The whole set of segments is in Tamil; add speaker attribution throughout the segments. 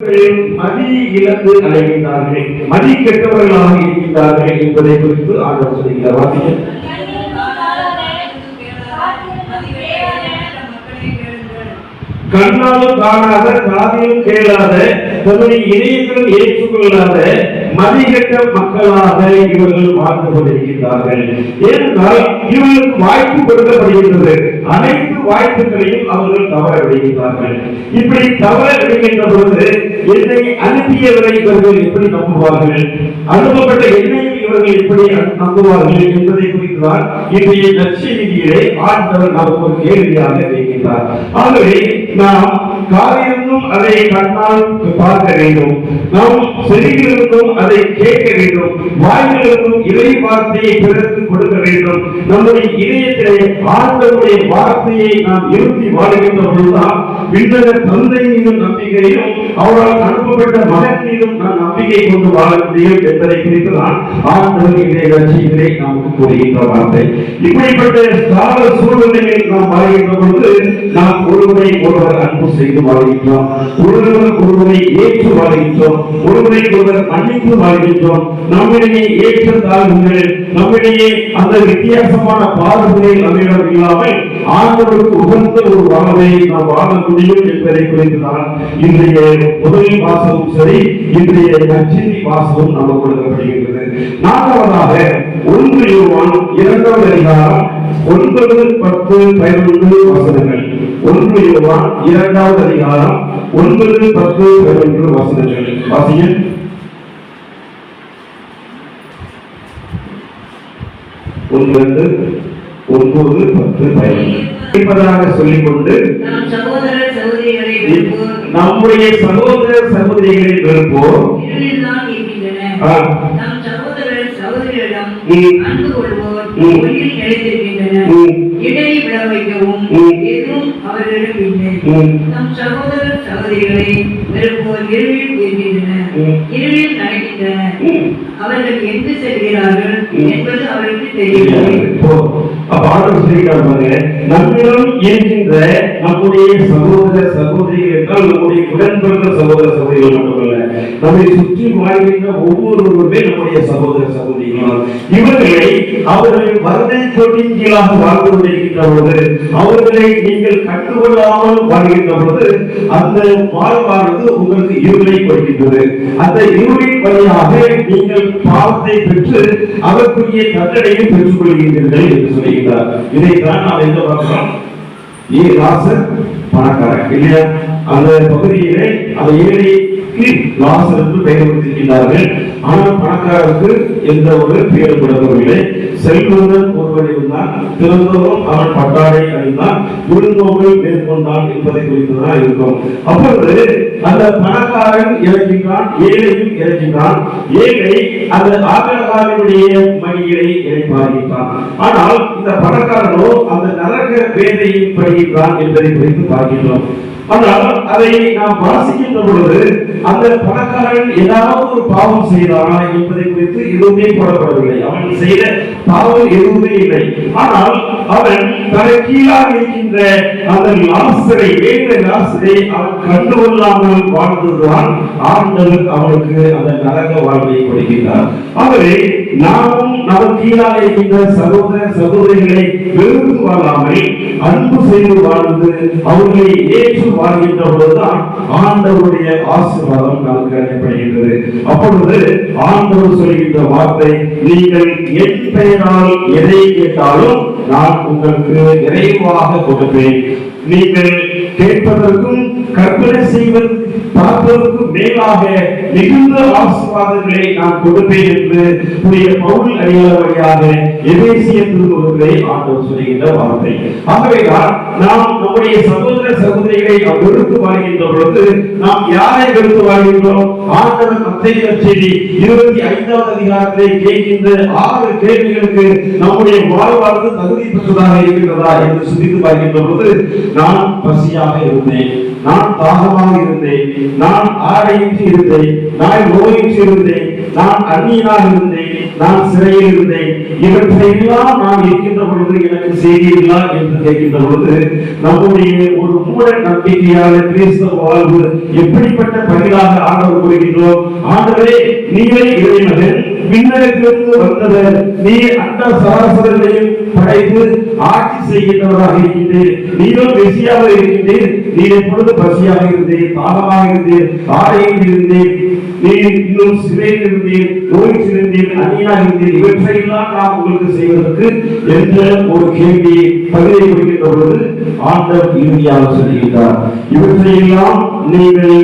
Speaker 1: மதி இழந்து அடைகின்றார்கள். மதி கெட்டவர்களாக இருக்கின்றார்கள் என்பதை குறித்து ஆண்டவர் சொல்கிறார் கண்ணாலும் காணாத காதிலும் கேளாத தன்னுடைய இதயத்திலும் ஏற்றுக்கொள்ளாத மதிகட்ட மக்களாக இவர்கள் வாழ்ந்து கொண்டிருக்கிறார்கள் ஏனென்றால் இவர்களுக்கு வாய்ப்பு கொடுக்கப்படுகின்றது. அனைத்து வாய்ப்புகளையும் அவர்கள் தவற விடுகின்றார்கள் இப்படி தவற விடுகின்ற பொழுது என்னை அனுப்பியவரை இவர்கள் எப்படி நம்புவார்கள்? அனுப்பப்பட்ட என்னையும் இவர்கள் எப்படி நம்புவார்கள் என்பதை குறித்துதான் இன்றைய நற்செய்தியிலே ஆண்டவர் நமக்கு ஒரு கேள்வியாக வைக்கின்றார் ஆகவே நாம் காரிருந்தும் அதை கண்ணால் பார்க்க வேண்டும். நாம் செவிகளிருந்தும் அதை கேட்க வேண்டும். வாயிலிருந்தும் இறை வார்த்தையை பிறகு கொடுக்க வேண்டும். நம்முடைய இதயத்திலே ஆண்டவருடைய வார்த்தையை நாம் இருத்தி வாழ்கின்ற பொழுதுதான் விண்ணக தந்தை மீதும் நம்பிக்கையும் அவரால் அனுப்பப்பட்ட மகன் மீதும் நாம் நம்பிக்கை கொண்டு வாழ முடியும் என்பதை குறித்து தான் ஆண்டவர் இன்றைய லட்சியத்திலே நமக்கு கூறுகின்ற வார்த்தை. இப்படிப்பட்ட கால சூழ்நிலையில் நாம் வாழ்கின்ற பொழுது நாம் ஒருவரை ஒரு ஒருவர் அன்பு செய்து வாழ்கின்றோம். ஒருவர் ஒருவரை ஏற்று வாழ்கின்றோம். ஒருவரை ஒருவர் மன்னித்து வாழ்கின்றோம். நம்மிடையே ஏற்ற தாழ்வுகள் நம்மிடையே அந்த வித்தியாசமான பார்வைகள் நம்மிடம் இல்லாமல் ஆண்டவருக்கு உகந்த ஒரு வாழ்வை நாம் வாழ முடியும் என்பதை குறித்துதான் இன்றைய முதல் வாசகம் சரி இன்றைய நச்சினி வாசகம் நமக்கு கொடுக்கப்படுகின்றது நான்காவதாக ஒன்று யோவான் இரண்டாவது அதிகாரம் ஒன்பது பத்து பதினொன்று வசனங்கள். ஒன்று யோவான் இரண்டாவது அதிகாரம் ஒன்பது பத்து பதினொன்று வசனங்கள். வாசிங்க. ஒன்பது ஒன்பது பத்து பதினொன்று சொல்லிக்கொண்டு நம்முடைய சகோதர சகோதரிகளை வெறுப்போர்.
Speaker 2: நம் சகோதரர் சகோதரிகளிடம்
Speaker 1: ம்.
Speaker 2: அன்பு கொள்வோர்.
Speaker 1: ம்.
Speaker 2: இடை விழ வைக்கவும். எதுவும் அவர்களிடம் இல்லை.
Speaker 1: ம்.
Speaker 2: நம் சகோதரர் சகோதரிகளை வெறுப்போர் இருளில் இருக்கின்றனர்.
Speaker 1: ம்.
Speaker 2: இருளில் நடக்கின்றனர்.
Speaker 1: ம்.
Speaker 2: அவர்கள் எங்கு செல்கிறார்கள்
Speaker 1: ம்.
Speaker 2: என்பது அவர்களுக்கு தெரியவில்லை
Speaker 1: இப்போ, அப்ப ஆண்டவர் சொல்லிட்டார் பாருங்க நம்மிடம் இருக்கின்ற நம்முடைய சகோதர சகோதரிகள் என்றால் நம்முடைய உடன்பிறந்த சகோதர சகோதரிகள் மட்டுமல்ல நம்மை சுற்றி வாழ்கின்ற ஒவ்வொருவருமே நம்முடைய சகோதர சகோதரிகள் இவர்களை அவர்கள் கோட்டின் நீங்களாக வாழ்ந்து கொண்டிருக்கின்ற பொழுது அவர்களை நீங்கள் கற்றுக்கொள்ளாமல் வாழ்கின்ற பொழுது அந்த வாழ்வானது உங்களுக்கு இருளை கொடுக்கின்றது. அந்த இருளின் வழியாக நீங்கள் பாவத்தை பெற்று அதற்குரிய தண்டனையை பெற்றுக் கொள்கின்றீர்கள் என்று சொல்லுகிறார் இதைத்தான் நாம் எந்த பார்க்கிறோம்? ஏ ராசன் பணக்காரன் இல்லையா? அந்த பகுதியிலே அந்த ஏழை லாசர் என்று பெயர் கொடுத்திருக்கிறார்கள் ஆனால் பணக்காரருக்கு எந்த ஒரு பெயர் கொடுக்கவில்லை செல்வந்தன் ஒருவன் இருந்தான் திறந்தவரும் அவன் பட்டாடை அணிந்தான் விழுந்தோர்கள் மேற்கொண்டான் என்பதை குறித்துதான் இருக்கும். அப்பொழுது அந்த பணக்காரன் இறக்கின்றான் ஏழையும் இறக்கின்றான் ஏழை அந்த ஆகலகாவினுடைய மணிகளை இறைப்பார்க்கின்றான் ஆனால் இந்த பணக்காரனோ அந்த நரக வேதையை படுகின்றான் என்பதை குறித்து பார்க்கின்றோம். ஆனால் அதை நாம் வாசிக்கின்ற பொழுது அந்த பணக்காரன் ஏதாவது ஒரு பாவம் செய்தானா என்பதை குறித்து எதுவுமே போடப்படவில்லை. அவன் செய்த பாவம் எதுவுமே இல்லை. ஆனால் அவன் தன கீழாக இருக்கின்ற அந்த லாசரை ஏழை லாசரை அவன் கண்டுகொள்ளாமல் வாழ்ந்ததுதான் ஆண்டவர் அவனுக்கு அந்த நரக வாழ்வை கொடுக்கின்றார். ஆகவே நாமும் நமக்கு கீழாக இருக்கின்ற சகோதர சகோதரிகளை வெறுத்து வாழாமல் அன்பு செய்து வாழ்ந்து அவர்களை ஏற்று வாழ்கின்ற பொழுதுதான் ஆண்டவருடைய ஆசீர்வாதம் நமக்கு அளிக்கப்படுகின்றது. அப்பொழுது ஆண்டவர் சொல்கின்ற வார்த்தை நீங்கள் என் பெயரால் எதை கேட்டாலும் நான் உங்களுக்கு நிறைவாக கொடுப்பேன். நீங்கள் கேட்பதற்கும் கற்பனை செய்வது பார்ப்பதற்கும் மேலாக மிகுந்த ஆசீர்வாதங்களை நான் கொடுப்பேன் என்று புதிய பவுல் அடியார் வழியாக எபேசிய திருமுகத்தை ஆண்டவர் சொல்கின்ற வார்த்தை. ஆகவேதான் நாம் நம்முடைய சகோதர சகோதரிகளை நாம் வெறுத்து வாழ்கின்ற பொழுது நாம் யாரை வெறுத்து வாழ்கின்றோம்? ஆண்டவர் மத்திய செய்தி இருபத்தி ஐந்தாவது அதிகாரத்தை கேட்கின்ற ஆறு கேள்விகளுக்கு நம்முடைய வாழ்வாழ்வு தகுதி பெற்றதாக இருக்கிறதா என்று சிந்தித்து பார்க்கின்ற பொழுது நான் பசியாக இருந்தேன். நான் தாகமாக இருந்தேன். நான் ஆடையின்றி இருந்தேன். நான் நோயின்றி இருந்தேன். நான் அந்நியனாக இருந்தேன். நான் சிறையில் இருந்தேன். இவற்றையெல்லாம் நான் இருக்கின்ற பொழுது எனக்கு செய்தீர்களா என்று கேட்கின்ற பொழுது நம்முடைய ஒரு மூட நம்பிக்கையான கிறிஸ்தவ வாழ்வு எப்படிப்பட்ட பதிலாக ஆண்டவர் கூறுகின்றோம் ஆண்டவரே நீரே இறைமகன் விண்ணகத்திலிருந்து வந்தவர் நீ அந்த சராசரங்களையும் படைத்து ஆட்சி செய்கின்றவராக இருக்கின்றீர். நீங்களும் வெசியாக இருக்கின்றீர். நீ எப்பொழுது பசியாக இருந்தேன் தாகமாக இருந்தேன் ஆடையில் இருந்தேன் நீ இன்னும் சிறையில் இருந்தீர் நோய் சிறந்தீர் அந்நியாக இருந்தீர் இவற்றையெல்லாம் நாம் உங்களுக்கு செய்வதற்கு என்ற ஒரு கேள்வியை பதிலை கொடுக்கின்ற பொழுது ஆண்டவர் இறுதியாக சொல்கின்றார் இவற்றையெல்லாம் நீங்கள்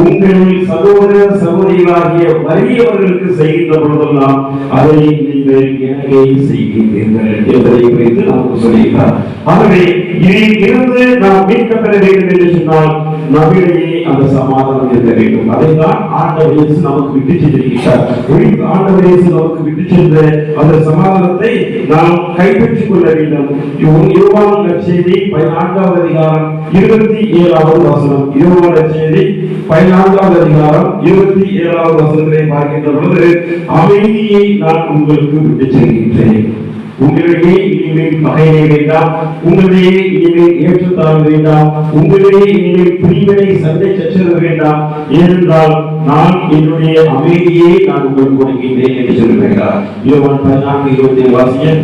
Speaker 1: உங்களின் சகோதர சகோதரிகளாகிய வறியவர்களுக்கு செய்கின்ற பொழுதெல்லாம் அதை நீங்கள் எனக்கே செய்கின்றீர்கள் என்பதை குறித்து நமக்கு சொல்லுகிறார் ஆகவே இதில் இருந்து நாம் மீட்க வேண்டும் என்று சொன்னால் நம்மிடையே அந்த சமாதானம் இருக்க வேண்டும். அதைத்தான் ஆண்டவர் இயேசு நமக்கு விட்டு சென்றிருக்கிறார். ஒளி- ஆண்டவர் இயேசு நமக்கு விட்டு சென்ற அந்த சமாதானத்தை நாம் கைப்பற்றிக் கொள்ள வேண்டும். இவ் யோவான் நற்செய்தி பதினான்காவது அதிகாரம் இருபத்தி ஏழாவது வசனம். யோவான் நற்செய்தி பதினான்காவது அதிகாரம் இருபத்தி ஏழாவது வசனத்தை பார்க்கின்ற பொழுது அமைதியை நான் உங்களுக்கு விட்டு செல்கின்றேன். உங்களிடையே இனிமேல் பகையை வேண்டாம். உங்களிடையே இனிமேல் ஏற்றத்தாழ்வு வேண்டாம். உங்களிடையே இனிமேல் பிரிவினை சண்டை சச்சரவு வேண்டாம். ஏனென்றால் நான் என்னுடைய அமைதியை நான் உங்களுக்கு கொடுக்கின்றேன் என்று சொல்லுகிறார். யோவான் பதினான்கு இருபத்தி வாசியன்.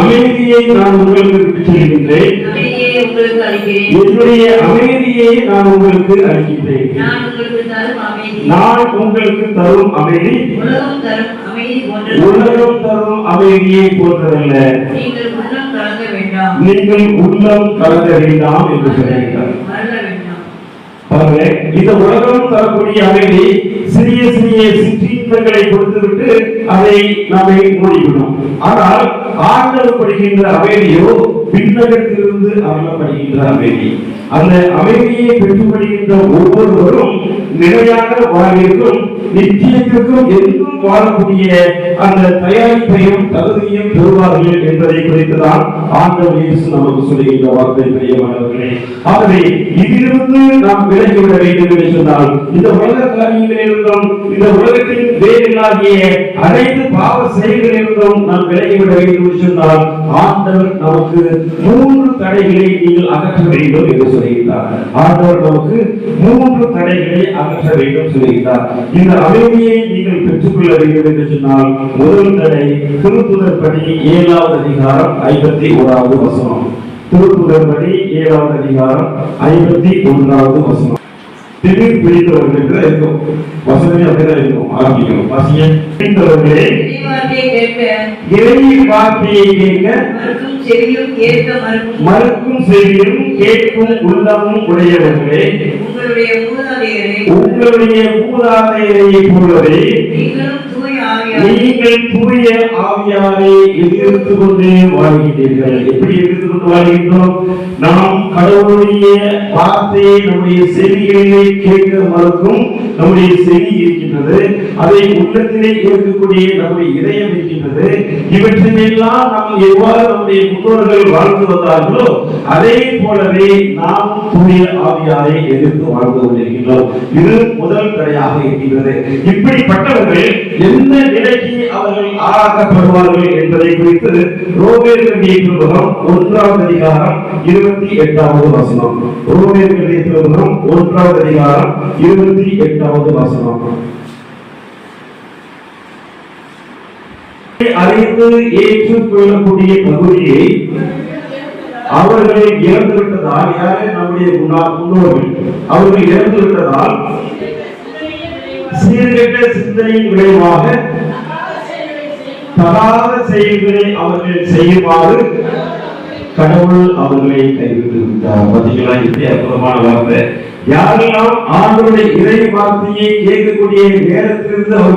Speaker 2: அமைதியை
Speaker 1: நான் உங்களுக்கு விட்டு செல்கின்றேன்.
Speaker 2: அமைதியை உங்களுக்கு அளிக்கிறேன்.
Speaker 1: என்னுடைய அமைதியை நான் உங்களுக்கு அளிக்கின்றேன்.
Speaker 2: நான் உங்களுக்கு தரும் அமைதி.
Speaker 1: நான் உங்களுக்கு தரும் அமைதி.
Speaker 2: உலகம் தரும் அமைதி போன்றது
Speaker 1: உலகம் தரும் அமைதியை போன்றதல்ல.
Speaker 2: நீங்கள் உள்ளம் கலங்க வேண்டாம்.
Speaker 1: நீங்கள் உள்ளம் கலங்க வேண்டாம் என்று பாருங்க இந்த உலகம் தரக்கூடிய அமைதி சிறிய சிறிய சிற்றின்பங்களை கொடுத்துவிட்டு அதை நாமே மூடிவிடும் ஆனால் ஆண்டவர் படுகின்ற அமைதியோ பின்னகத்திலிருந்து அருளப்படுகின்ற அமைதி. அந்த அமைதியை பெற்றுப்படுகின்ற ஒவ்வொருவரும் நிலையான வாழ்விற்கும் நிச்சயத்திற்கும் என்றும் வாழக்கூடிய அந்த தயாரிப்பையும் தகுதியும் பெறுவார்கள் என்பதை குறித்துதான் ஆண்டவர் இயேசு நமக்கு சொல்லுகின்ற வார்த்தை பிரியமானவர்களே. ஆகவே இதிலிருந்து நாம் விலகிவிட வேண்டும் என்று சொன்னால் இந்த உலக காரியங்களிலிருந்தும் இந்த உலகத்தின் வேலைகளாகிய அனைத்து பாவ செயல்களிலிருந்தும் நாம் விலகிவிட வேண்டும் என்று சொன்னால் ஆண்டவர் நமக்கு மூன்று தடைகளை நீங்கள் அகற்ற வேண்டும் என்று சொல்லுகிறார் ஆண்டவர் நமக்கு மூன்று தடைகளை அகற்ற வேண்டும் சொல்கிறார் இந்த அமைதியை நீங்கள் பெற்றுக்கொள்ள வேண்டும் என்று சொன்னால் முதல் தடை திருத்துதர் படி ஏழாவது அதிகாரம் ஐம்பத்தி ஓராவது வசனம். திருத்துதர் படி ஏழாவது அதிகாரம் ஐம்பத்தி ஒன்றாவது வசனம். திடீர் பிடித்தவர்களுக்கு இருக்கும். வசனமே அப்படிதான் இருக்கும். ஆரம்பிக்கும் வாசிங்க. பிடித்தவர்களே
Speaker 2: இறைவார்த்தையை கேட்க.
Speaker 1: இறை வார்த்தையை கேட்க.
Speaker 2: மறுக்கும் செவியும்
Speaker 1: கேட்கும் உள்ளமும் உடையவர்களே.
Speaker 2: உங்களுடைய மூதாதையரை
Speaker 1: போலவே நீங்கள் தூய ஆவியாரை எதிர்த்து கொண்டு வாழ்கின்றீர்கள். எப்படி எதிர்த்து கொண்டு வாழ்கின்றோம்? நாம் கடவுளுடைய வார்த்தையை நம்முடைய செவிகளிலே கேட்க மறுக்கும் நம்முடைய செவி இருக்கின்றது. அதை உள்ளத்திலே ஏற்கக்கூடிய நம்முடைய இதயம் இருக்கின்றது. இவற்றினெல்லாம் நாம் எவ்வாறு நம்முடைய முன்னோர்கள் வாழ்ந்து வந்தார்களோ அதே போலவே நாம் தூய ஆவியாரை எதிர்த்து வாழ்ந்து கொண்டிருக்கின்றோம் இது முதல் தடையாக இருக்கின்றது. இப்படிப்பட்டவர்கள் எந்த நிலைக்கு அவர்கள் ஆளாக்கப்படுவார்கள் என்பதை குறித்து ரோமேர் கண்டிய திருமுகம் ஒன்றாவது அதிகாரம் இருபத்தி எட்டாவது வசனம். ரோமேர் கண்டிய திருமுகம் ஒன்றாவது அதிகாரம் இருபத்தி எட்டாவது வசனம். அறிந்து ஏற்றுக்கொள்ளக்கூடிய பகுதியை அவர்களை இறந்து விட்டதால் யாரு நம்முடைய முன்னாள் முன்னோர்கள் அவர்கள் இறந்து விட்டதால் சீர்கெட்ட சிந்தனையின் விளைவாக தகாத செயல்களை அவர்கள் செய்யுமாறு கடவுள் அவர்களை கைவிட்டு விட்டார். பார்த்தீங்களா இப்படி அற்புதமான வார்த்தை. யாரெல்லாம் ஆண்டவருடைய இறை வார்த்தையை கேட்கக்கூடிய நேரத்திலிருந்து அவர்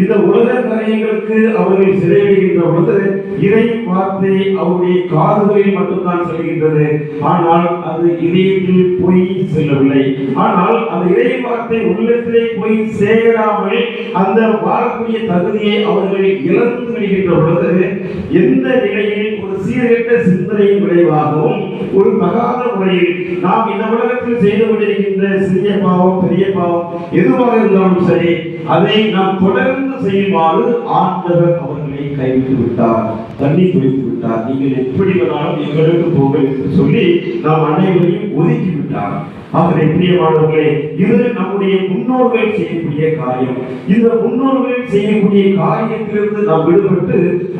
Speaker 1: இந்த உலக காரியங்களுக்கு அவர்கள் சிறையிடுகின்ற பொழுது இறை வார்த்தை அவருடைய காதுகளில் மட்டும்தான் செல்கின்றது. ஆனால் அது இதயத்தில் போய் செல்லவில்லை. ஆனால் அந்த இறை வார்த்தை உள்ளத்திலே போய் சேராமல் அந்த வாழக்கூடிய தகுதியை அவர்கள் இழந்து விடுகின்ற பொழுது எந்த நிலையில் ஒரு சீர்கெட்ட சிந்தனையின் விளைவாகவும் ஒரு தகாத முறையில் நாம் இந்த உலகத்தில் செய்து கொண்டிருக்கின்ற சிறிய பாவம் பெரிய பாவம் எதுவாக இருந்தாலும் சரி அதை நாம் தொடர்ந்து தொடர்ந்து செய்யுமாறு ஆண்டவர் அவர்களை கைவிட்டு விட்டார். தண்ணி குடித்து விட்டார். நீங்கள் எப்படி வேணாலும் எங்களுக்கு போங்கள் என்று சொல்லி நாம் அனைவரையும் ஒதுக்கி விட்டார். ஆகவே பிரியமானவர்களே இது நம்முடைய முன்னோர்கள் செய்யக்கூடிய காரியம். இந்த முன்னோர்கள் செய்யக்கூடிய காரியத்திலிருந்து நாம் விடுபட்டு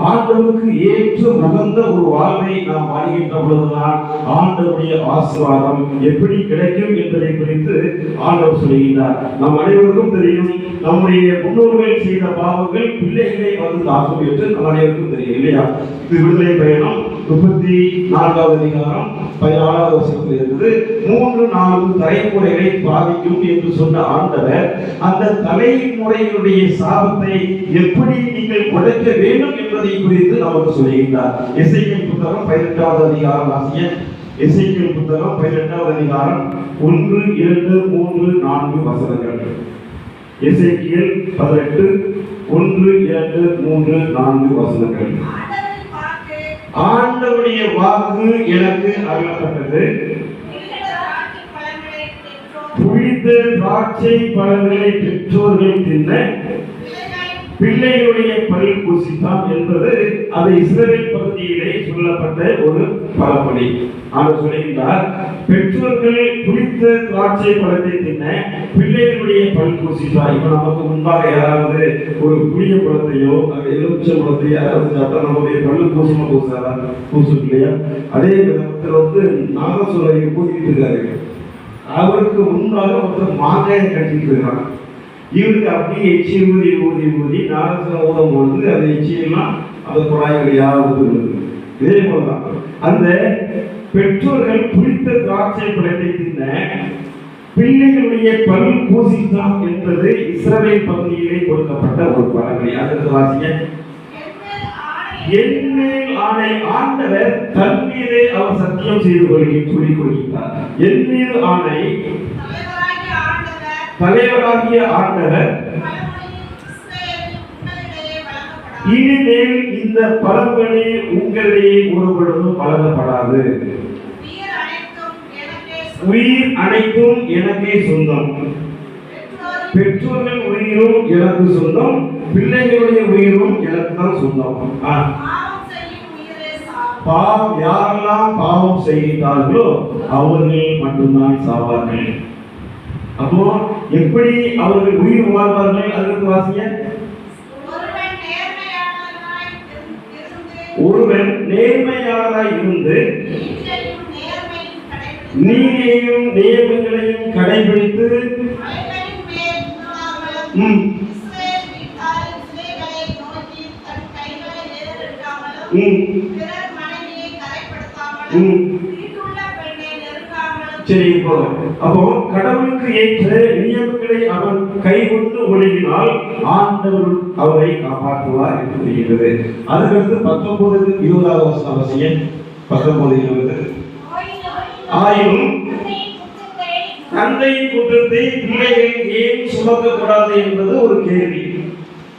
Speaker 1: ஆண்டவருக்கு ஏற்று உகந்த ஒரு வாழ்வை நாம் வாழ்கின்ற பொழுதுதான் ஆண்டவருடைய ஆசீர்வாதம் எப்படி கிடைக்கும் என்பதை குறித்து ஆண்டவர் சொல்லுகிறார் நம் அனைவருக்கும் தெரியும் நம்முடைய முன்னோர்கள் செய்த பாவங்கள் பிள்ளைகளை வந்து ஆகும் என்று நம் அனைவருக்கும் தெரியும் இல்லையா? இது விடுதலை பயணம். முப்பத்தி நான்காவது அதிகாரம் பதினாலாவது வருஷத்தில் இருந்து மூன்று நான்கு தலைமுறைகளை பாதிக்கும் என்று சொன்ன ஆண்டவர் அந்த தலைமுறையினுடைய சாபத்தை எப்படி நீங்கள் உடைக்க வேண்டும் என்பதை குறித்து நமக்கு சொல்லுகின்றார் இசைக்கியல் புத்தகம் பதினெட்டாவது அதிகாரம் ஆசிய இசைக்கியல் புத்தகம் பதினெட்டாவது அதிகாரம் ஒன்று இரண்டு மூன்று நான்கு வசனங்கள். இசைக்கியல் பதினெட்டு ஒன்று இரண்டு மூன்று நான்கு வசனங்கள். ஆண்டவருடைய வாக்கு எனக்கு அருளப்பட்டது. புளித்த திராட்சை பழங்களை பெற்றோர்கள் தின்ன பிள்ளைகளுடைய பல் பூசித்தான் என்பது அது இஸ்ரேல் பகுதியிலே சொல்லப்பட்ட ஒரு பழமொழி. அவர் சொல்லுகின்றார் பெற்றோர்கள் குடித்த திராட்சை பழத்தை தின்ன பிள்ளைகளுடைய பல் பூசித்தா இப்ப நமக்கு முன்பாக யாராவது ஒரு புளிய பழத்தையோ எலுமிச்ச பழத்தையோ யாராவது சாப்பிட்டா நம்முடைய பல்லு பூசமா பூசாதா? பூசும் இல்லையா அதே விதத்தில் வந்து நாகசுரையை பூசிட்டு இருக்காரு. அவருக்கு முன்பாக ஒருத்தர் மாங்காயை கட்டிட்டு இருக்கிறான் இவருக்கு அப்படியே எச்சி ஊதி ஊதி ஊதி நாரச ஊதம் பொழுது அந்த எச்சியெல்லாம் அந்த குழாய் வழியாக ஊதுகிறது இதே போலதான். அந்த பெற்றோர்கள் புளித்த திராட்சை பழத்தை தின்ன பிள்ளைகளுடைய பல் பூசித்தான் என்பது இஸ்ரவேல் பகுதியிலே கொடுக்கப்பட்ட ஒரு பழமொழி. அதற்கு வாசிங்க? என்மேல் ஆணை ஆண்டவர் தன் மீதே அவர் சத்தியம் செய்து கொள்கை சொல்லிக் கொள்கிறார் என் மீது ஆணை தலைவராகிய ஆண்டவர் இனிமேல் இந்த பழமொழி உங்களிடையே ஒரு பொழுதும் வழங்கப்படாது உயிர் அனைத்தும் எனக்கே சொந்தம். பெற்றோர்கள் உயிரும் எனக்கு சொந்தம். பிள்ளைகளுடைய உயிரும் எனக்கு தான் சொந்தம். பாவம் யாரெல்லாம் பாவம் செய்கிறார்களோ அவர்கள் மட்டும்தான் சாவார்கள். அப்போ எப்படி அவர்கள் உயிர் வாழ்வார்கள்? அதற்கு வாசிய ஒருவன் நேர்மையாளராய் இருந்து நீதியையும் நியமங்களையும் கடைபிடித்து ம், ம், ம். சரி இப்போ அப்போ கடவுளுக்கு ஏற்ற நியமங்களை அவன் கைகொண்டு ஒழுகினால் ஆண்டவர் அவரை காப்பாற்றுவார் என்று தெரிகிறது அதுக்கடுத்து பத்தொன்பது இருபதாவது வருஷம் அவசியம் பத்தொன்பது இருபது. ஆயினும் தந்தையின் குற்றத்தை பிள்ளைகள் ஏன் சுமக்கக்கூடாது என்பது ஒரு கேள்வி.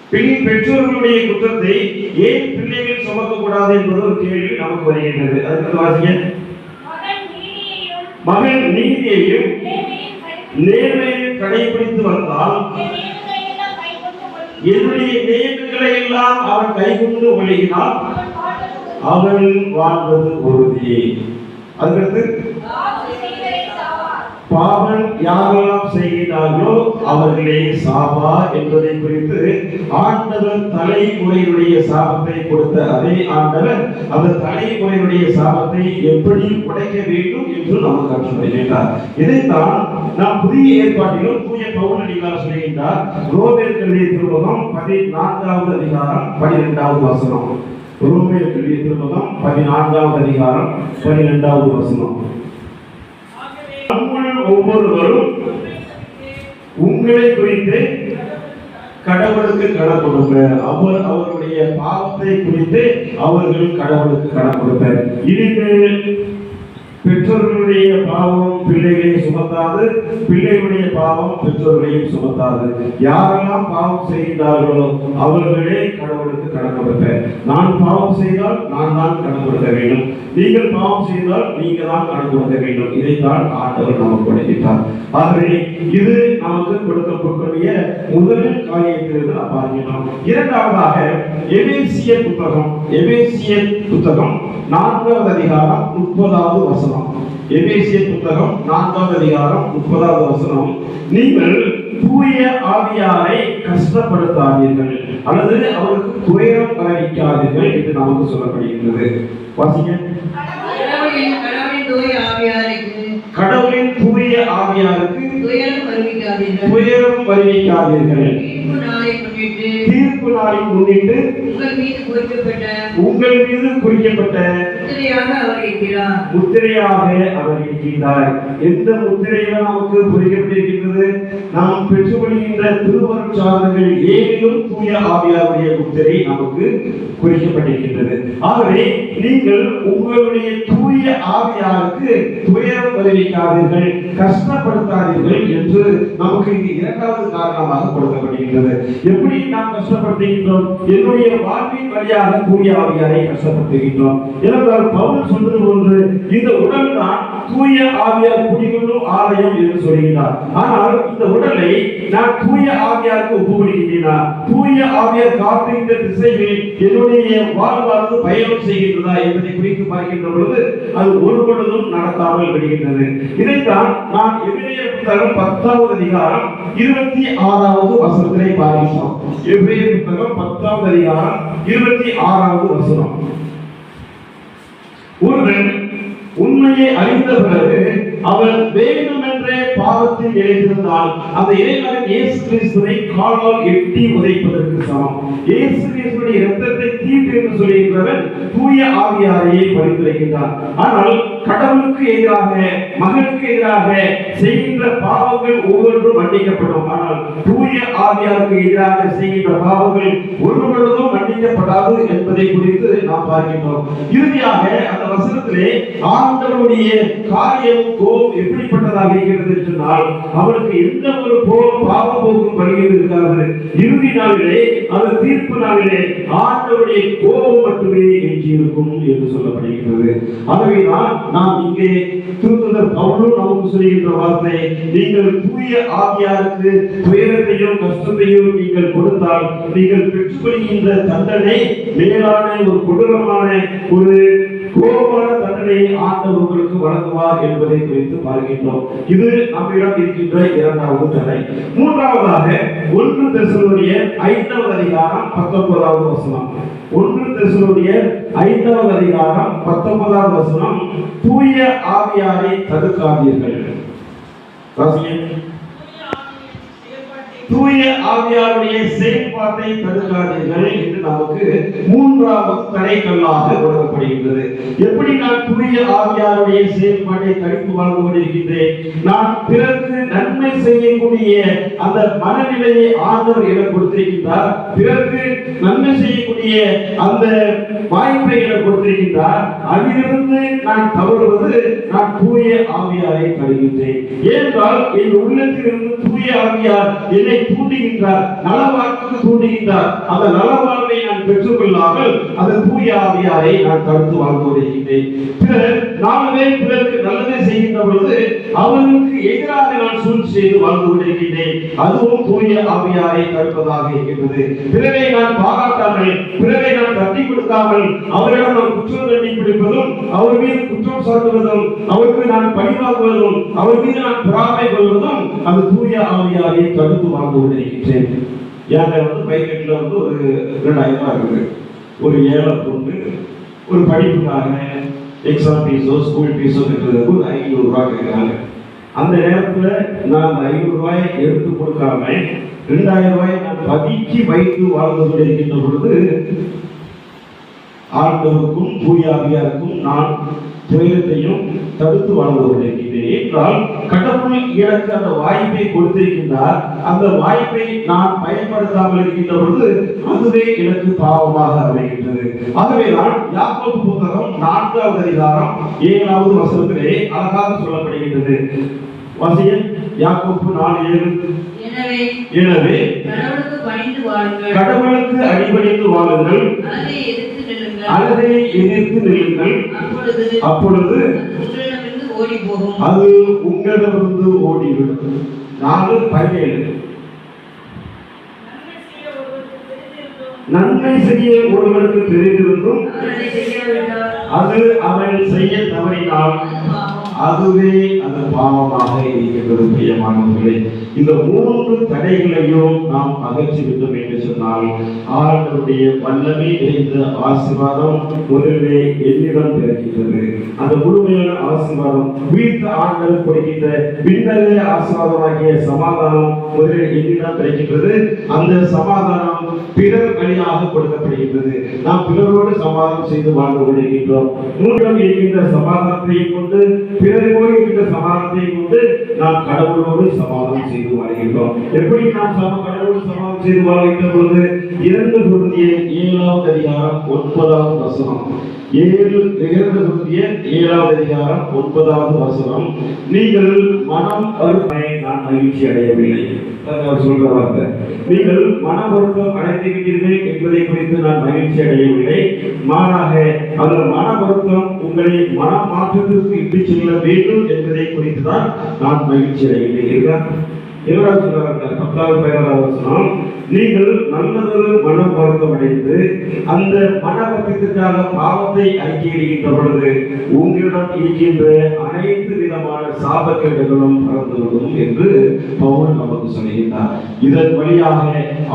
Speaker 1: பின் பெற்றோர்களுடைய குற்றத்தை ஏன் பிள்ளைகள் சுமக்கக்கூடாது என்பது ஒரு கேள்வி நமக்கு வருகின்றது. அதுக்கு வாசிங்க மகன் நீதியையும் நேர்மையையும் கடைபிடித்து வந்தால் என்னுடைய நியமங்களை எல்லாம் அவன் கைகொண்டு ஒழுகினால் அவன் வாழ்வது உறுதி அதுக்கடுத்து செய்கிறார்களோ அவர்களே சாவா என்பதை குறித்து ஆண்டவர் தலைமுறையுடைய சாபத்தை கொடுத்த அதே ஆண்டவர் அந்த தலைமுறையுடைய சாபத்தை எப்படி உடைக்க வேண்டும் என்று நமக்கு கற்றுக் வருகின்றார் இதைத்தான் நாம் புதிய ஏற்பாட்டிலும் தூய பவுனடிகளார் சொல்கின்றார் ரோமேர் கல்வியை திருமுகம் பதினான்காவது அதிகாரம் பனிரெண்டாவது வசனம். ரோமேர் கல்வியை திருமுகம் பதினான்காவது அதிகாரம் பனிரெண்டாவது வசனம். ஒவ்வொருவரும் உங்களை குறித்து கடவுளுக்கு கடன் கொடுப்பர் அவர் அவருடைய பாவத்தை குறித்து அவர்கள் கடவுளுக்கு கடன் கொடுப்பர் இனிமேல் பெற்றோர்களுடைய பாவம் பிள்ளைகளை சுமத்தாது பிள்ளைகளுடைய பாவம் பெற்றோர்களையும் சுமத்தாது. யாரெல்லாம் பாவம் செய்கிறார்களோ அவர்களே கடவுளுக்கு கடன் நான் பாவம் செய்தால் நான் தான் கடன் கொடுக்க வேண்டும். நீங்கள் பாவம் செய்தால் நீங்க தான் கடன் கொடுக்க வேண்டும். இதைத்தான் ஆண்டவர் நமக்கு கொடுக்கிறார் ஆகவே இது நமக்கு கொடுக்கப்படக்கூடிய முதல் காரியத்திலிருந்து நாம் பார்க்கிறோம் இரண்டாவதாக எபேசிய புத்தகம். எபேசிய புத்தகம் நான்காவது அதிகாரம் முப்பதாவது வசனம். எபேசியர் புத்தகம் நான்காவது அதிகாரம் முப்பதாவது வசனம். நீங்கள் தூய ஆவியாரை கஷ்டப்படுத்தாதீர்கள் அல்லது அவருக்கு துயரம் விளைவிக்காதீர்கள் என்று நமக்கு சொல்லப்படுகின்றது. வாசிங்க.
Speaker 2: கடவுளின் தூய ஆவியாருக்கு துயரம் வருவிக்காதீர்கள்.
Speaker 1: வருவிக்காதீர்கள்.
Speaker 2: தீர்ப்பு நாளை முன்னிட்டு உங்கள் மீது குறிக்கப்பட்ட முத்திரையாக அவர்
Speaker 1: இருக்கின்றார் எந்த முத்திரையில நமக்கு குறிக்கப்பட்டிருக்கின்றது நாம் பெற்றுக்கொள்கின்ற திருவருட் சாதனங்கள் ஏழிலும் தூய ஆவியாருடைய முத்திரை நமக்கு குறிக்கப்பட்டிருக்கின்றது ஆகவே நீங்கள் உங்களுடைய தூய ஆவியாருக்கு துயரம் விளைவிக்காதீர்கள் கஷ்டப்படுத்தாதீர்கள் என்று நமக்கு இங்கு இரண்டாவது காரணமாக கொடுக்கப்படுகின்றது. எப்படி நாம் கஷ்டப்படுத்துகின்றோம்? என்னுடைய வாழ்வின் வழியாக தூய ஆவியாரை கஷ்டப்படுத்துகின்றோம். ஏனென்றால் பவுல் சொல்வது ஒன்று இந்த உடல் தான் தூய ஆவியார் குடிகொள்ளும் ஆலயம் என்று சொல்கிறார். ஆனால் இந்த உடலை நான் தூய ஆவியாருக்கு ஒப்புக்கொடுக்கின்றேனா? தூய ஆவியார் காட்டுகின்ற திசைகளில் என்னுடைய வாழ்வானது பயணம் செய்கின்றதா என்பதை குறித்து பார்க்கின்ற பொழுது அது ஒரு பொழுதும் நடக்காமல் விடுகின்றது. இதைத்தான் நான் எபிரேயர் புத்தகம் பத்தாவது அதிகாரம் இருபத்தி ஆறாவது வசனத்திலே பார்க்கிறோம். எபிரேயர் புத்தகம் பத்தாவது அதிகாரம் இருபத்தி ஆறாவது வசனம். ஒருவன் உண்மையை அறிந்த பிறகு அவன் வேண்டுமென்றே பாவத்தில் இழைத்திருந்தால் அந்த இறைவன் இயேசு கிறிஸ்துவை காலால் எட்டி உதைப்பதற்கு சமம். இயேசு கிறிஸ்துடைய இரத்தத்தை தீட்டு என்று சொல்லுகின்றவன் தூய ஆவியாரையே பரிந்துரைக்கின்றான் ஆனால் கடவுளுக்கு எதிராக மகன் எதிராக செய்கின்ற பாவங்கள் ஒவ்வொன்றும் மன்னிக்கப்படும். ஆனால் தூய ஆவியாருக்கு எதிராக செய்கின்ற பாவங்கள் ஒரு பொழுதும் மன்னிக்கப்படாது என்பதை குறித்து நாம் பார்க்கின்றோம். இறுதியாக அந்த வசனத்திலே ஆண்டவருடைய காரியம் கோபம் எப்படிப்பட்டதாக இருக்கிறது சொன்னால் அவருக்கு எந்த ஒரு கோபம் பாவ போக்கும் வருகிறது இருக்காது. இறுதி நாளிலே அந்த தீர்ப்பு நாளிலே ஆண்டவருடைய கோபம் மட்டுமே எஞ்சியிருக்கும் என்று சொல்லப்படுகிறது ஆகவேதான் நாம் இங்கே திருத்துதர் பவுலும் நமக்கு சொல்லுகின்ற வார்த்தை. நீங்கள் தூய ஆவியாருக்கு துயரத்தையும் கஷ்டத்தையும் நீங்கள் கொடுத்தால் நீங்கள் பெற்றுக்கொள்கின்ற தண்டனை மேலான ஒரு கொடூரமான ஒரு கோபமான தண்டனையை ஆண்டவர் உங்களுக்கு வழங்குவார் என்பதை குறித்து பார்க்கின்றோம். இது நம்மிடம் இருக்கின்ற இரண்டாவது தடை. மூன்றாவதாக ஒன்று தெசலோனிய ஐந்தாவது அதிகாரம் பத்தொன்பதாவது வசனம். ஒன்று தெசலோனிய ஐந்தாவது அதிகாரம் பத்தொன்பதாவது வசனம். தூய ஆவியாரை தடுக்காதீர்கள். வாசிங்க. தூய ஆவியாருடைய செயல்பாட்டை தடுக்காதீர்கள் என்று நமக்கு மூன்றாவது தடைக்கல்லாக கொடுக்கப்படுகின்றது. எப்படி நான் தூய ஆவியாருடைய செயல்பாட்டை தடுத்து வாழ்ந்து கொண்டிருக்கின்றேன்? நான் பிறருக்கு நன்மை செய்யக்கூடிய அந்த மனநிலையை ஆண்டவர் எனக்கு கொடுத்திருக்கின்றார். பிறருக்கு நன்மை செய்யக்கூடிய அந்த வாய்ப்பை எனக்கு கொடுத்திருக்கின்றார். அதிலிருந்து நான் தவறுவது நான் தூய ஆவியாரை தருகின்றேன் ஏனென்றால் என் உள்ளத்திலிருந்து தூய ஆவியார் என்னை தூண்டுகின்றார் நலவாழ்வுக்கு தூண்டுகின்றார். அந்த நலவாழ்வை பெற்றுக் கொள்ளாமல் அந்த தூய ஆவியாரை நான் தடுத்து வாழ்ந்து வருகின்றேன் பிறர் நாலு பிறருக்கு நல்லதை செய்கின்ற பொழுது அவர்களுக்கு எதிராக நான் சூழ்ச்சி செய்து வாழ்ந்து கொண்டிருக்கின்றேன் அதுவும் தூய ஆவியாரை தடுப்பதாக இருக்கின்றது. பிறரை நான் பாராட்டாமல் பிறரை நான் தட்டி கொடுக்காமல் அவரிடம் நான் குற்றம் தட்டி பிடிப்பதும் அவர் மீது குற்றம் சாட்டுவதும் அவருக்கு நான் பழிவாங்குவதும் அவர் மீது நான் பொறாமை கொள்வதும் அது தூய ஆவியாரை தடுத்து வாழ்ந்து கொண்டிருக்கின்றேன் என்கிட்ட வந்து பைக்கெட்டில் வந்து ஒரு ரெண்டாயிரம் இருக்குது. ஒரு ஏழை பொண்ணு ஒரு படிப்புக்காக எக்ஸாம் ஃபீஸோ ஸ்கூல் ஃபீஸோ கட்டுறதுக்கு ஒரு ஐநூறுரூவா கேட்குறாங்க. அந்த நேரத்தில் நான் அந்த எடுத்து கொடுக்காம ரெண்டாயிரம் ரூபாயை நான் பதுக்கி வைத்து வாழ்ந்து கொண்டிருக்கின்ற பொழுது ஆண்டவருக்கும் தூயாவியாருக்கும் நான் துயரத்தையும் தடுத்து வாழ்ந்து கொண்டிருக்கின்றேன் என்றால் கடவுள் எனக்கு அந்த வாய்ப்பை கொடுத்திருக்கின்றார். அந்த வாய்ப்பை நான் பயன்படுத்தாமல் இருக்கின்ற பொழுது அதுவே எனக்கு பாவமாக அமைகின்றது. ஆகவே நான் யாக்கோபு புத்தகம் நான்காவது அதிகாரம் ஏழாவது வசனத்திலே அழகாக சொல்லப்படுகின்றது. வசியன் யாக்கோபு நாலு ஏழு.
Speaker 2: எனவே கடவுளுக்கு
Speaker 1: அடிபணிந்து வாழுங்கள். அழகை எதிர்த்து நில்லுங்கள்.
Speaker 2: அப்பொழுது அது உங்களிடமிருந்து
Speaker 1: ஓடிவிடும். நாலு பதினேழு நன்மை செய்ய ஒருவனுக்கு தெரிந்திருந்தும் அது அவன் செய்ய தவறினால் அதுவே அந்த பாவமாக இருக்கின்றது பிரியமானவர்களே. இந்த மூன்று தடைகளையும் நாம் அகற்றி விட்டோம் என்று சொன்னால் ஆண்டவருடைய வல்லமை நிறைந்த ஆசீர்வாதம் முதலிலே என்னிடம் பிறக்கின்றது. அந்த முழுமையான ஆசீர்வாதம் உயிர்த்த ஆண்டவர் கொடுக்கின்ற பின்னரே ஆசீர்வாதமாகிய சமாதானம் முதலில் என்னிடம் கிடைக்கின்றது அந்த சமாதானம் பிறர் வழியாக கொடுக்கப்படுகின்றது. நாம் பிறரோடு சமாதானம் செய்து வாழ்ந்து கொண்டிருக்கின்றோம். மூன்றாம் இருக்கின்ற சமாதானத்தை கொண்டு பிறரோடு இருக்கின்ற சமாதானத்தை கொண்டு நாம் கடவுளோடு சமாதானம் செய்து இருக்கிறோம். எப்படி நாம் சம கடவுள் சமம் செய்து வாழ்கின்ற பொழுது? இரண்டு குருந்திய ஏழாவது அதிகாரம் ஒன்பதாவது வசனம். ஏழு இரண்டு குருந்திய ஏழாவது அதிகாரம் ஒன்பதாவது வசனம். நீங்கள் மனம் வருவதை நான் மகிழ்ச்சி அடையவில்லை. அதான் சொல்ற வார்த்தை. நீங்கள் மன வருத்தம் அடைந்து என்பதை குறித்து நான் மகிழ்ச்சி அடையவில்லை. மாறாக அந்த மன வருத்தம் உங்களை மன மாற்றத்திற்கு இட்டு செல்ல வேண்டும் என்பதை குறித்து தான் நான் மகிழ்ச்சி அடைகிறேன் இருபதாவது சொல்றாங்க பத்தாவது பதினாறாவது நீங்கள் நல்லதொரு மன வருத்தம் அடைந்து அந்த மன வருத்தத்திற்காக பாவத்தை அறிக்கையிடுகின்ற பொழுது உங்களிடம் இருக்கின்ற அனைத்து விதமான சாபக்கேடுகளும் பறந்துவிடும் என்று பவுல் நமக்கு சொல்லுகின்றார். இதன் வழியாக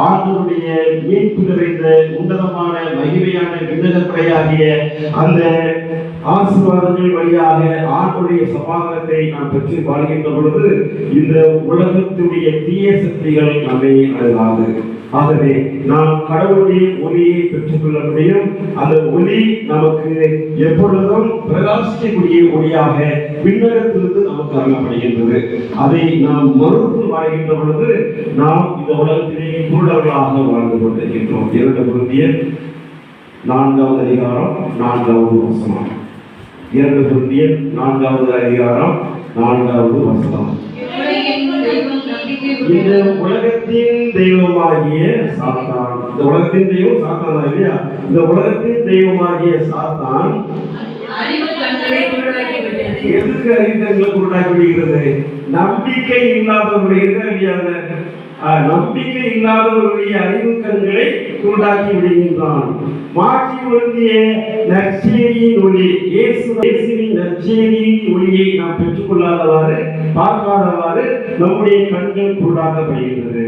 Speaker 1: ஆண்டவருடைய மீட்பு நிறைந்த உன்னதமான மகிமையான விண்ணகப்படையாகிய அந்த ஆசீர்வாதங்கள் வழியாக ஆண்டுடைய சமாதானத்தை நாம் பெற்று வாழ்கின்ற பொழுது இந்த உலகத்துடைய தீய சக்திகள் நம்மை அழுகாது ஆகவே நாம் கடவுளுடைய ஒளியை பெற்றுக்கொள்ள முடியும். அந்த ஒளி நமக்கு எப்பொழுதும் பிரகாசிக்கக்கூடிய ஒளியாக விண்ணகத்திலிருந்து நமக்கு அருளப்படுகின்றது. அதை நாம் மறுத்து வாழ்கின்ற பொழுது நாம் இந்த உலகத்திலேயே குருடர்களாக வாழ்ந்து கொண்டிருக்கின்றோம். இரண்டு பொருந்திய நான்காவது அதிகாரம் நான்காவது வசனம். இரண்டு குருந்தியர் நான்காவது அதிகாரம் நான்காவது வசனம். இந்த உலகத்தின் தெய்வமாகிய சாத்தான். இந்த உலகத்தின் தெய்வம் சாத்தான் இல்லையா? இந்த உலகத்தின் தெய்வமாகிய சாத்தான்
Speaker 2: அறிவு கண்களை குருடாக்கி விட்டது.
Speaker 1: எதுக்கு அறிந்தங்களை குருடாக்கி விடுகிறது நம்பிக்கை இல்லாதவர்களுடைய நம்பிக்கை இல்லாதவர்களுடைய அறிவு கண்களை உண்டாக்கி விடுகின்றான். மாற்றி பொருந்திய நற்செய்தியின் ஒளி இயேசு இயேசுவின் நற்செய்தியின் ஒளியை நாம் பெற்றுக்கொள்ளாதவாறு பார்க்காதவாறு நம்முடைய கண்கள் குருடாக்கப்படுகின்றது.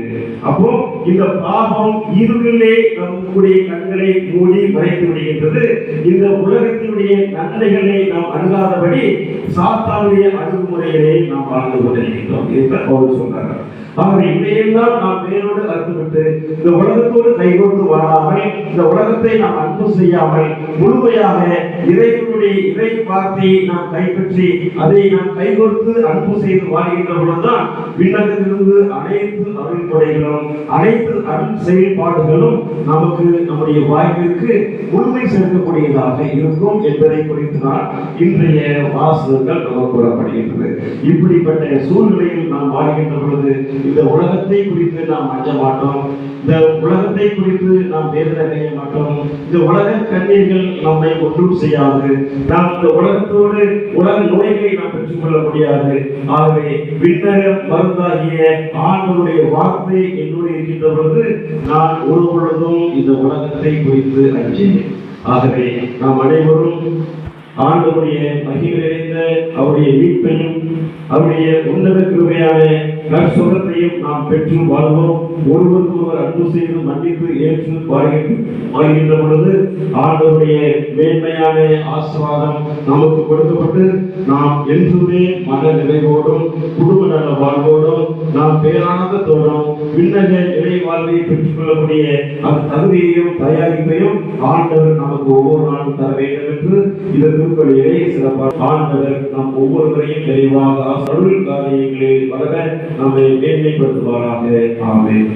Speaker 1: அப்போ இந்த பாவம் இருளிலே நம்முடைய கண்களை மூடி மறைத்து விடுகின்றது. இந்த உலகத்தினுடைய நன்மைகளை நாம் அணுகாதபடி சாத்தானுடைய அணுகுமுறைகளை நாம் வாழ்ந்து கொண்டிருக்கின்றோம். என்று அவர் சொன்னார் ஆகவே இதையெல்லாம் நாம் வேரோடு அறுத்துவிட்டு இந்த உலகத்தோடு கைகொண்டு வராமல் இந்த உலகத்தை நாம் அன்பு செய்யாமல் முழுமையாக இறைவனுடைய இறை வார்த்தையை நாம் கைப்பற்றி அதை நாம் கைகொடுத்து அன்பு செய்து வாழ்கின்ற பொழுதுதான் விண்ணகத்திலிருந்து அனைத்து அருள் கொடைகளும் அனைத்து அருள் செயல்பாடுகளும் நமக்கு நம்முடைய வாழ்விற்கு முழுமை சேர்க்கக்கூடியதாக இருக்கும் என்பதை குறித்து தான் இன்றைய வாசகங்கள் நமக்கு கூறப்படுகின்றது. இப்படிப்பட்ட சூழ்நிலையில் நாம் வாழ்கின்ற பொழுது இந்த உலகத்தை குறித்து நாம் அஞ்ச மாட்டோம். இந்த உலகத்தை குறித்து நாம் வேதனை அடைய மாட்டோம். இந்த உலக கண்ணீர்கள் நம்மை ஒன்றும் செய்யாது. நாம் இந்த உலகத்தோடு உலக நோய்களை நாம் பெற்றுக்கொள்ள முடியாது. ஆகவே விண்ணக மருந்தாகிய ஆண்டவருடைய வார்த்தை என்னோடு இருக்கின்ற பொழுது நான் ஒரு பொழுதும் இந்த உலகத்தை குறித்து அஞ்சேன். ஆகவே நாம் அனைவரும் ஆண்டவருடைய மகிழ்ந்த அவருடைய மீட்பையும் அவருடைய உன்னத கிருமையான நற்சுகத்தையும் நாம் பெற்று வாழ்வோம். ஒருவருக்கு ஒருவர் அன்பு செய்து மன்னித்து ஏற்று வாழ்கின்ற வாழ்கின்ற பொழுது ஆண்டவருடைய மேன்மையான ஆசிர்வாதம் நமக்கு கொடுக்கப்பட்டு நாம் என்றுமே மன நிறைவோடும் குடும்ப நல வாழ்வோடும் நாம் பேரானந்தத்தோடும் விண்ணக நிலை வாழ்வை பெற்றுக் கொள்ளக்கூடிய அந்த தகுதியையும் தயாரிப்பையும் ஆண்டவர் நமக்கு ஒவ்வொரு நாளும் தர வேண்டும் என்று இந்த திருப்பலியிலே சிறப்பாக ஆண்டவர் நம் ஒவ்வொருவரையும் தெளிவாக அருள் காரியங்களில் வளர நம்மை மேன்மைப்படுத்துவாராக. ஆமென்.